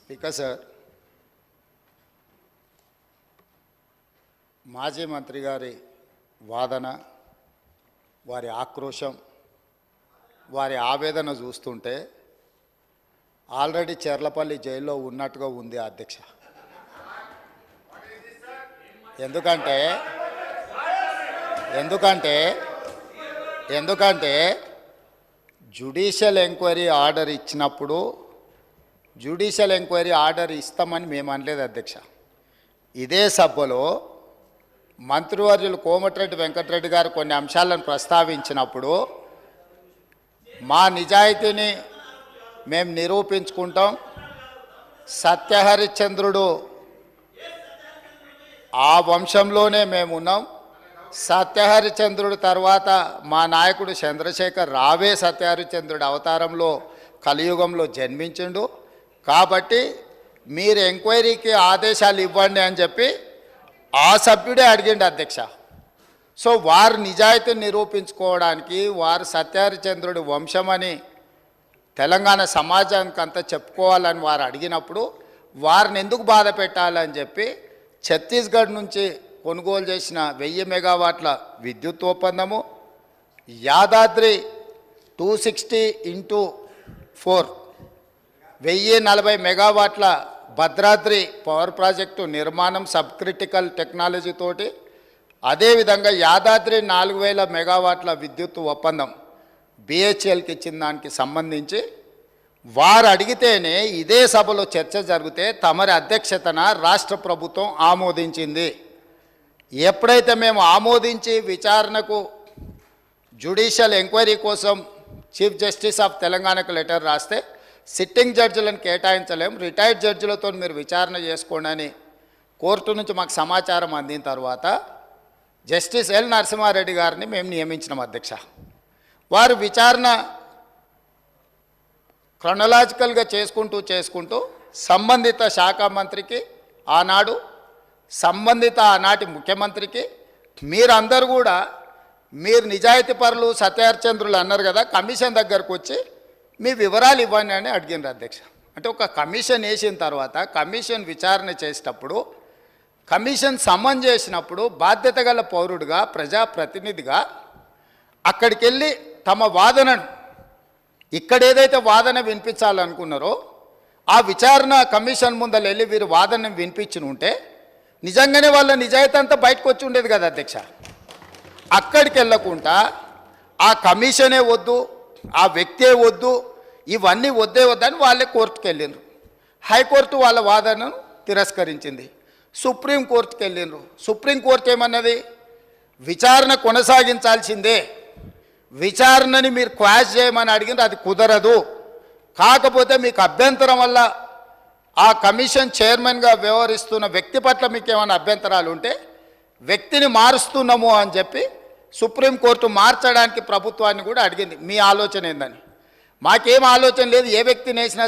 Speaker sir. మాజీ మంత్రి గారి వాదన వారి ఆక్రోశం వారి ఆవేదన చూస్తుంటే ఆల్రెడీ చెర్లపల్లి జైల్లో ఉన్నట్టుగా ఉంది అధ్యక్ష. ఎందుకంటే ఎందుకంటే ఎందుకంటే జుడిషియల్ ఎంక్వైరీ ఆర్డర్ ఇచ్చినప్పుడు జ్యుడిషియల్ ఎంక్వైరీ ఆర్డర్ ఇస్తామని మేము అనలేదు అధ్యక్ష. ఇదే సభలో మంత్రివర్యులు కోమటిరెడ్డి వెంకటరెడ్డి గారు కొన్ని అంశాలను ప్రస్తావించినప్పుడు మా నిజాయితీని మేము నిరూపించుకుంటాం. సత్యహరిశ్చంద్రుడు ఆ వంశంలోనే మేము ఉన్నాం. సత్యహరిచంద్రుడు తర్వాత మా నాయకుడు చంద్రశేఖర్ రావే సత్యహరిచంద్రుడు అవతారంలో కలియుగంలో జన్మించిండు. కాబట్టి మీరు ఎంక్వైరీకి ఆదేశాలు ఇవ్వండి అని చెప్పి ఆ సభ్యుడే అడిగిండు అధ్యక్ష. సో వారు నిజాయితీని నిరూపించుకోవడానికి వారు సత్యహరిచంద్రుడి వంశమని తెలంగాణ సమాజానికి అంతా చెప్పుకోవాలని వారు అడిగినప్పుడు వారిని ఎందుకు బాధ పెట్టాలని చెప్పి ఛత్తీస్గఢ్ నుంచి కొనుగోలు చేసిన వెయ్యి మెగావాట్ల విద్యుత్ ఒప్పందము Yadadri two sixty into four వెయ్యి నలభై మెగావాట్ల భద్రాద్రి పవర్ ప్రాజెక్టు నిర్మాణం సబ్ క్రిటికల్ టెక్నాలజీతోటి అదేవిధంగా యాదాద్రి నాలుగు వేల మెగావాట్ల విద్యుత్ ఒప్పందం బిహెచ్ఎల్కి ఇచ్చిన దానికి సంబంధించి వారు అడిగితేనే ఇదే సభలో చర్చ జరిగితే తమరి అధ్యక్షతన రాష్ట్ర ప్రభుత్వం ఆమోదించింది. ఎప్పుడైతే మేము ఆమోదించి విచారణకు జ్యుడిషియల్ ఎంక్వైరీ కోసం చీఫ్ జస్టిస్ ఆఫ్ తెలంగాణకు లెటర్ రాస్తే సిట్టింగ్ జడ్జిలను కేటాయించలేం రిటైర్డ్ జడ్జిలతో మీరు విచారణ చేసుకోండి అని కోర్టు నుంచి మాకు సమాచారం అందిన తర్వాత జస్టిస్ ఎల్ నరసింహారెడ్డి గారిని మేము నియమించినాం అధ్యక్ష. వారు విచారణ క్రొనలాజికల్గా చేసుకుంటూ చేసుకుంటూ సంబంధిత శాఖ మంత్రికి ఆనాడు సంబంధిత ఆనాటి ముఖ్యమంత్రికి మీరందరూ కూడా మీరు నిజాయితీ పరులు సత్యహరిచంద్రులు అన్నారు కదా కమిషన్ దగ్గరకు వచ్చి మీ వివరాలు ఇవ్వండి అని అడిగినారు అధ్యక్ష. అంటే ఒక కమిషన్ వేసిన తర్వాత కమిషన్ విచారణ చేసేటప్పుడు కమిషన్ సమన్ చేసినప్పుడు బాధ్యత గల పౌరుడిగా ప్రజాప్రతినిధిగా అక్కడికి వెళ్ళి తమ వాదనను ఇక్కడ ఏదైతే వాదన వినిపించాలనుకున్నారో ఆ విచారణ కమిషన్ ముందర వెళ్ళి వీరు వాదన వినిపించిన ఉంటే నిజంగానే వాళ్ళ నిజాయితీ అంతా బయటకు వచ్చి ఉండేది కదా అధ్యక్ష. అక్కడికి వెళ్ళకుండా ఆ కమిషనే వద్దు ఆ వ్యక్తే వద్దు ఇవన్నీ వద్దే వద్దని వాళ్ళే కోర్టుకు వెళ్ళిండ్రు హైకోర్టు వాళ్ళ వాదనను తిరస్కరించింది. సుప్రీంకోర్టుకు వెళ్ళిండ్రు సుప్రీంకోర్టు ఏమన్నది? విచారణ కొనసాగించాల్సిందే. విచారణని మీరు క్వాష్ చేయమని అడిగింది అది కుదరదు. కాకపోతే మీకు అభ్యంతరం వల్ల ఆ కమిషన్ చైర్మన్గా వ్యవహరిస్తున్న వ్యక్తి పట్ల మీకు ఏమైనా అభ్యంతరాలు ఉంటే వ్యక్తిని మారుస్తున్నాము అని చెప్పి సుప్రీంకోర్టు మార్చడానికి ప్రభుత్వాన్ని కూడా అడిగింది. మీ ఆలోచన ఏందని? మాకేం ఆలోచన లేదు ఏ వ్యక్తిని వేసినా